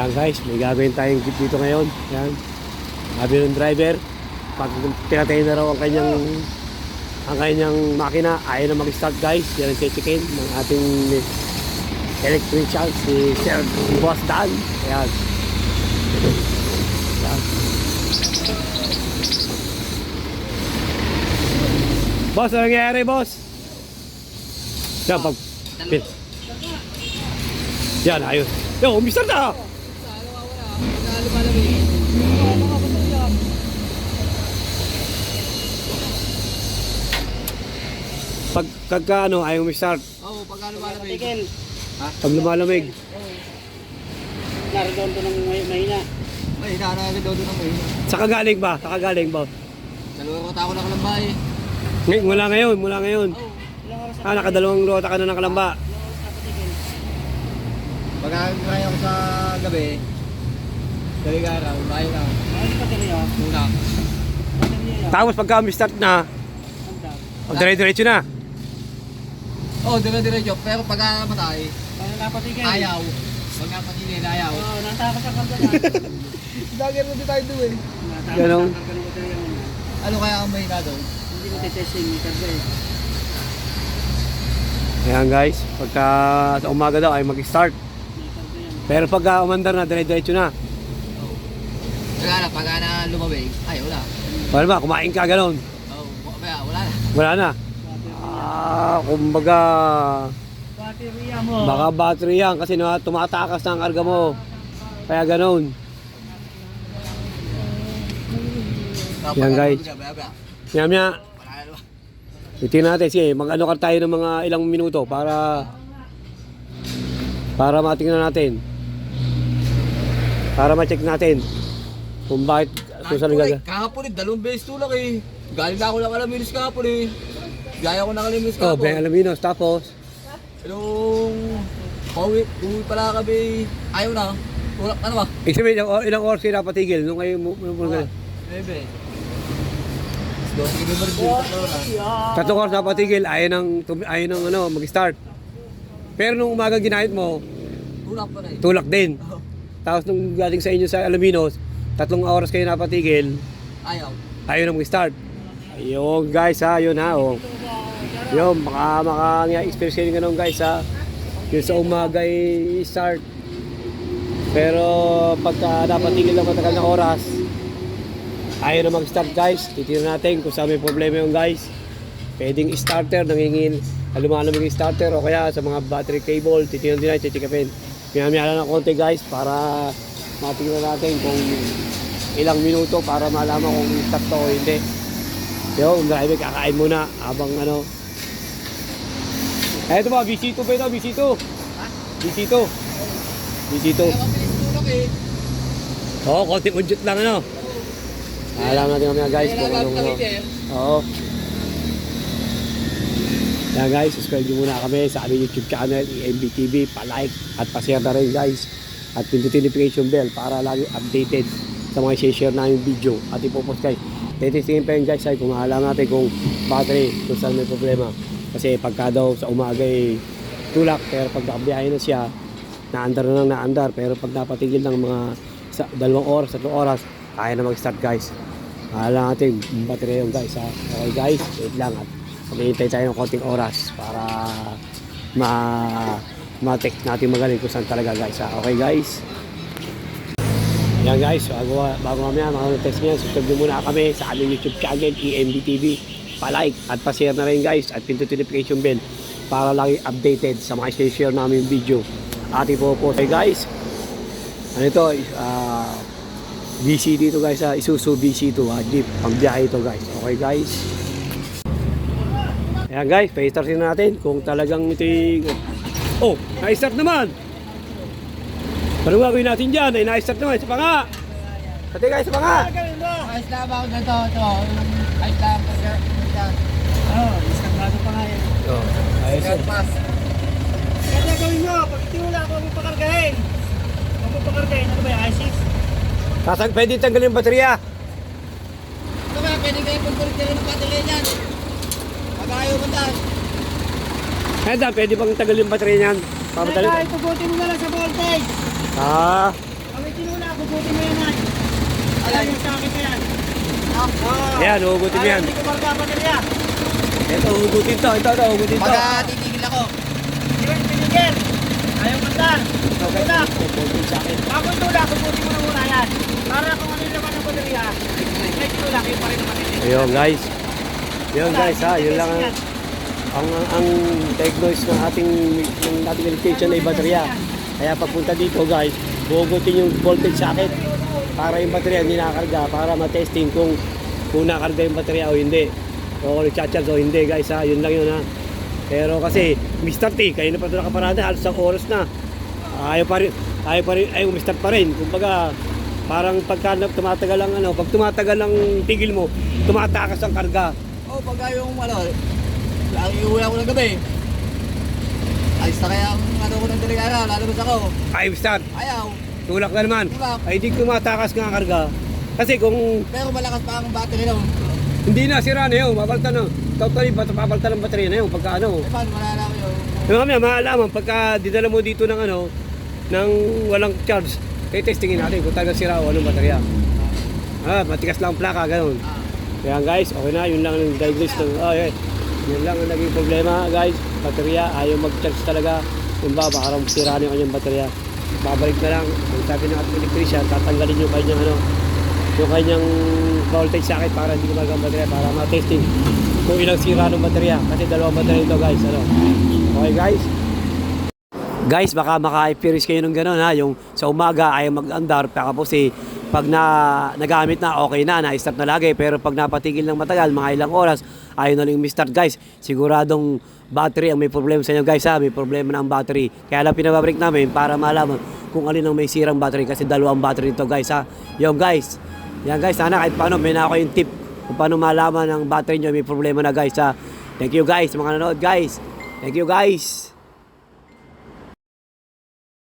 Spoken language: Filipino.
Ayan guys, may gagawin tayong jeep dito ngayon. Ayan. Sabi ng driver, pag pinatay na raw ang kanyang ang kanyang makina, ayaw na mag-start guys. Yan ang chichikin ng ating electrician, si Sir Boss Dan. Ayan. Ayan. Boss, ano nangyayari, boss? Yan, pag... Yan, ayos. Yo, umpisa na! Pag kagka ano, ayaw umistart. Oo, pagka lumalamig. Tigil. Pag lumalamig. Naroon to ng may- mahina. Ay, hinahanagan daw doon ng mahina. Saka galing ba? Saka galing ba? Dalawa ko tako na kalambay. Ngay- Mula ngayon, mula ngayon. Oo. Oras Ah, nakadalawang rota ka na ng kalamba. Pagka kaya ko sa gabi, gabi ka araw, bahay na. Ayos pa tuloy ah. Una. Baterya yan. Tapos pagka umistart na, pag dire-diretso na. Oo, oh, dire-diretso. Pero pagka matay, Paano napatigil? ayaw. Pag napatigil, ayaw. Oo, natakas ang kanda na. Dagger na din tayo doon. Natakas Ganun. ang karga ng baterya mo. Ano kaya ang mahina doon? Hindi mo testing yung karga eh. Ayan guys, pagka sa umaga daw ay mag-start. May karga yan. Pero pagka umandar na, dire-diretso na. Pagka na, pagka na lumabig, ayaw wala. Wala ba, kumain ka ganon. Oo, oh, wala wala na. Wala na. Baterya. Ah, kumbaga, Baterya mo. baka battery yan kasi na tumatakas na ang karga mo. Kaya. Tapos Yan, guys. na naman. Titingnan natin, sige, mag-ano ka tayo ng mga ilang minuto para para matingnan natin. Para ma-check natin kung bakit kung saan Tulak, gaga. Kahapon eh, dalawang beses tulak eh. Galing na ako ng Alaminos kahapon eh. Gaya ko ng Alaminos Oh, kahapon. Ben Alaminos, tapos Nung pauwi, uwi pala kami, ayaw na. Tulak na naman. ibig sabihin, ilang, ilang oras kayo napatigil nung kayo mo, mo, mo, Bebe. Mo rin oras. Tatlong oras napatigil, ayaw nang, ayaw nang ano, mag-start. Pero nung umaga ginahit mo, Tulak pa na eh. tulak din. Oh, Tapos nung galing sa inyo sa Alaminos, tatlong oras kayo napatigil, Ayaw. ayaw na mag-start. Ayun guys ha, yun ha. Oh. Yun, baka maka-experience kayo ganun guys ha. Yung sa umaga ay start. Pero pagka napatigil ng matagal na oras, ayaw na mag-start guys. Titignan natin kung saan may problema yung guys. Pwedeng starter, nangingin, lumalamig yung starter o kaya sa mga battery cable, titignan din natin, titikapin. Pinamiyala ng konti guys para matignan natin kung ilang minuto para malaman kung start to o hindi. Yo, driver kakain muna habang ano. Eh, ito ba, BC2 ba ito? BC2? BC2. BC2. Kaya mabilis tulak eh. Oo, konting udyot lang ano. Alam natin mamaya guys kung anong ano. din. Oo. Yan guys, subscribe nyo muna kami sa aming YouTube channel, EMBTV, pa-like at pa-share na rin guys. At pindutin notification bell para lagi updated sa mga share namin video at ipopost guys. Titistingin pa yun guys ay kung alam natin kung battery, kung saan may problema. Kasi pagka daw sa umaga ay tulak, pero pag nakabiyahe na siya, naandar na lang naandar. Pero pag napatigil ng mga sa, dalawang oras, tatlong oras, kaya na mag-start guys. Alam natin, battery yun guys ha. Okay guys, wait lang at maghihintay tayo ng konting oras para ma ma-check natin magaling kung saan talaga guys ha. Okay guys. Yan guys, bago, bago mamaya mga text niyan, subscribe muna kami sa aming YouTube channel, EMBTV. Pa-like at pa-share na rin guys at pindutin notification bell para lagi updated sa mga share namin video. At ipopost. Okay guys, ano ito, ah, BC dito guys ha, Isuzu BC2 ha, jeep, pangbiyahe ito guys. Okay guys. Ayan guys, pa-start na natin kung talagang ito yung... Oh, na-start naman! Ano gagawin natin dyan? Ay, na-start naman, isa pa nga! Pati guys, isa pa nga! Ayos lang ba ako dito? Ito. Ayos lang. Yan. Oo, iskandado pa nga yan. Oh, ayos Yan, pass. Kaya gawin nyo, pag hindi wala ako magpakargahin. Huwag magpakargahin, ano ba yung i6? Sasag, pwede tanggalin yung baterya. Ito ba, pwede kayo pagkulit nila ng baterya niyan. Pag ayaw mo. Ayan dan, pwede bang tanggalin yung baterya niyan? Papadali. Kaya itugutin mo na lang sa voltage. Ah, hugutin mo yan, ay. Ayan yung sa akin na yan. Oh. Ayan, hugutin mo yan. Hindi ko marga baterya. Ito, hugutin to. Ito, ito, hugutin to. Pagka titigil ako, ko tinigil. Ayaw kanta. Okay. Hugutin sa akin. Bago tulak, hugutin mo na muna yan. Para kung ano yung laman ng baterya, may tulak, yun pa rin naman yun. Ayun, guys. Yun, guys, ha. Yun lang ang, ang, ang diagnose ng ating, ng ating medication ay baterya. Kaya pagpunta dito, guys, hugutin yung voltage socket para yung baterya hindi nakakarga, para matesting kung kung nakakarga yung baterya o hindi. O kung nagchat-charge o hindi, guys, ha. Yun lang yun, ha. Pero kasi, Mr. T, kayo na pa ito nakaparada, halos ang oras na. Ayaw pa rin, ayaw pa rin, ayaw Mr. pa rin. Kumbaga, parang pagka tumatagal ang ano, pag tumatagal ang tigil mo, tumatakas ang karga. oh, pagka yung ano, lang iuwi ako ng gabi. Ayos na kaya ang ano ko ng delikara, lalabas ako. Five star, Ayaw. tulak na naman. Tulak. Ay di tumatakas nga ang karga. Kasi kung Pero malakas pa ang battery no. hindi na sira na yun, papalta na. Totally, papalta ng baterya na yun pagka ano. Eh paano malalaman yun? Yung mamaya, maalaman pagka dinala mo dito ng ano, ng walang charge, kaya testingin natin kung talaga sira o anong baterya. Ah, matigas lang ang plaka, ganun. Ah, Kaya guys, okay na, yun lang ang diagnose ng, oh, yun. Yun lang ang naging problema guys, baterya, ayaw mag-charge talaga. Yung ba, sira na yung kanyang baterya. Babalik na lang, ang sabi ng electrician, tatanggalin yung kanyang ano, yung kanyang voltage socket para hindi gumagal ang baterya, para ma-testing kung ilang sira ng baterya. Kasi dalawang baterya ito guys, ano. Okay guys? Guys, baka maka-experience kayo ng gano'n ha, yung sa umaga ayaw mag-andar, tapos eh, pag na nagamit na, okay na, na-start na lagi, pero pag napatigil ng matagal, mga ilang oras, ayaw na lang start guys. Siguradong battery ang may problema sa inyo guys ha, may problema na ang battery. Kaya lang pinababrik namin para malaman kung alin ang may sirang battery kasi dalawang battery nito guys ha. Yung guys, yan guys, sana kahit paano may na ako yung tip kung paano malaman ang battery nyo may problema na guys ha. Thank you guys, mga nanood guys. Thank you guys.